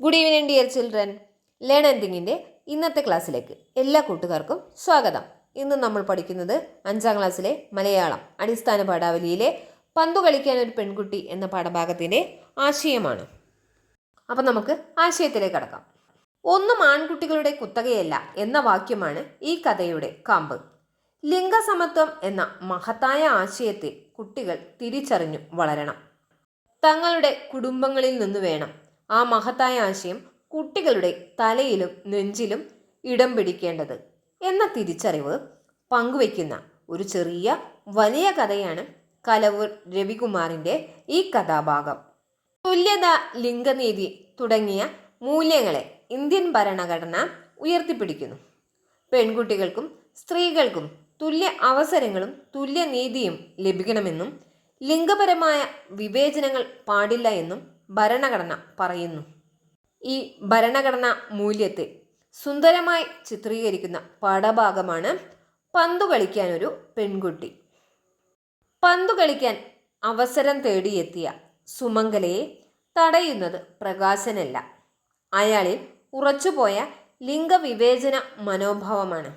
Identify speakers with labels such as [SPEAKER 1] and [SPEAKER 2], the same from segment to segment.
[SPEAKER 1] Good evening dear children learn എന്തിങ്ങിന്റെ ഇന്നത്തെ ക്ലാസ്സിലേക്ക് എല്ലാ കൂട്ടുകാർക്കും സ്വാഗതം. ഇന്ന് നമ്മൾ പഠിക്കുന്നത് അഞ്ചാം ക്ലാസ്സിലെ മലയാളം അടിസ്ഥാന പാഠാവലിയിലെ പന്തു കളിക്കാൻ ഒരു പെൺകുട്ടി എന്ന പാഠഭാഗത്തിന്റെ ആശയമാണ്. അപ്പം നമുക്ക് ആശയത്തിലേക്ക് കടക്കാം. ഒന്നും ആൺകുട്ടികളുടെ കുത്തകയല്ല എന്ന വാക്യമാണ് ഈ കഥയുടെ കാമ്പ്. ലിംഗസമത്വം എന്ന മഹത്തായ ആശയത്തെ കുട്ടികൾ തിരിച്ചറിഞ്ഞു വളരണം. തങ്ങളുടെ കുടുംബങ്ങളിൽ നിന്ന് വേണം ആ മഹത്തായ ആശയം കുട്ടികളുടെ തലയിലും നെഞ്ചിലും ഇടം പിടിക്കേണ്ടത് എന്ന തിരിച്ചറിവ് പങ്കുവയ്ക്കുന്ന ഒരു ചെറിയ വലിയ കഥയാണ് കലവൂർ രവികുമാറിന്റെ ഈ കഥാഭാഗം. തുല്യത ലിംഗനീതി തുടങ്ങിയ മൂല്യങ്ങളെ ഇന്ത്യൻ ഭരണഘടന ഉയർത്തിപ്പിടിക്കുന്നു. പെൺകുട്ടികൾക്കും സ്ത്രീകൾക്കും തുല്യ അവസരങ്ങളും തുല്യ നീതിയും ലഭിക്കണമെന്നും ലിംഗപരമായ വിവേചനങ്ങൾ പാടില്ല എന്നും ഭരണഘടന പറയുന്നു. ഈ ഭരണഘടനാ മൂല്യത്തെ സുന്ദരമായി ചിത്രീകരിക്കുന്ന പാഠഭാഗമാണ് പന്തു കളിക്കാനൊരു പെൺകുട്ടി. പന്തു കളിക്കാൻ അവസരം തേടിയെത്തിയ സുമംഗലയെ തടയുന്നത് പ്രകാശനല്ല. അയാളിൽ ഉറച്ചുപോയ ലിംഗവിവേചന മനോഭാവമാണ്.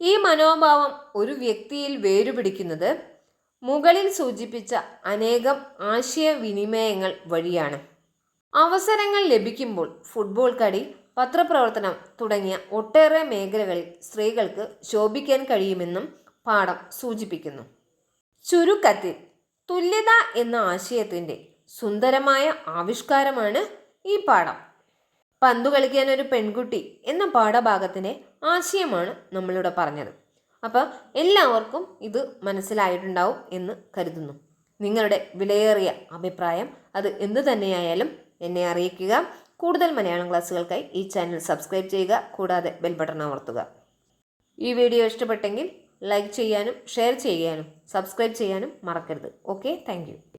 [SPEAKER 1] ഈ മനോഭാവം ഒരു വ്യക്തിയിൽ വേരുപിടിക്കുന്നത് മുകളിൽ സൂചിപ്പിച്ച അനേകം ആശയവിനിമയങ്ങൾ വഴിയാണ്. അവസരങ്ങൾ ലഭിക്കുമ്പോൾ ഫുട്ബോൾ കളി പത്രപ്രവർത്തനം തുടങ്ങിയ ഒട്ടേറെ മേഖലകളിൽ സ്ത്രീകൾക്ക് ശോഭിക്കാൻ കഴിയുമെന്നും പാഠം സൂചിപ്പിക്കുന്നു. ചുരുക്കത്തിൽ തുല്യത എന്ന ആശയത്തിന്റെ സുന്ദരമായ ആവിഷ്കാരമാണ് ഈ പാഠം. പന്തു കളിക്കാൻ ഒരു പെൺകുട്ടി എന്ന പാഠഭാഗത്തിന്റെ ആശയമാണ് നമ്മളിവിടെ പറഞ്ഞത്. അപ്പോൾ എല്ലാവർക്കും ഇത് മനസ്സിലായിട്ടുണ്ടാവും എന്ന് കരുതുന്നു. നിങ്ങളുടെ വിലയേറിയ അഭിപ്രായം അത് എന്തു തന്നെയായാലും എന്നെ അറിയിക്കുക. കൂടുതൽ മലയാളം ക്ലാസ്സുകൾക്കായി ഈ ചാനൽ സബ്സ്ക്രൈബ് ചെയ്യുക. കൂടാതെ ബെൽ ബട്ടൺ അമർത്തുക. ഈ വീഡിയോ ഇഷ്ടപ്പെട്ടെങ്കിൽ ലൈക്ക് ചെയ്യാനും ഷെയർ ചെയ്യാനും സബ്സ്ക്രൈബ് ചെയ്യാനും മറക്കരുത്. Okay thank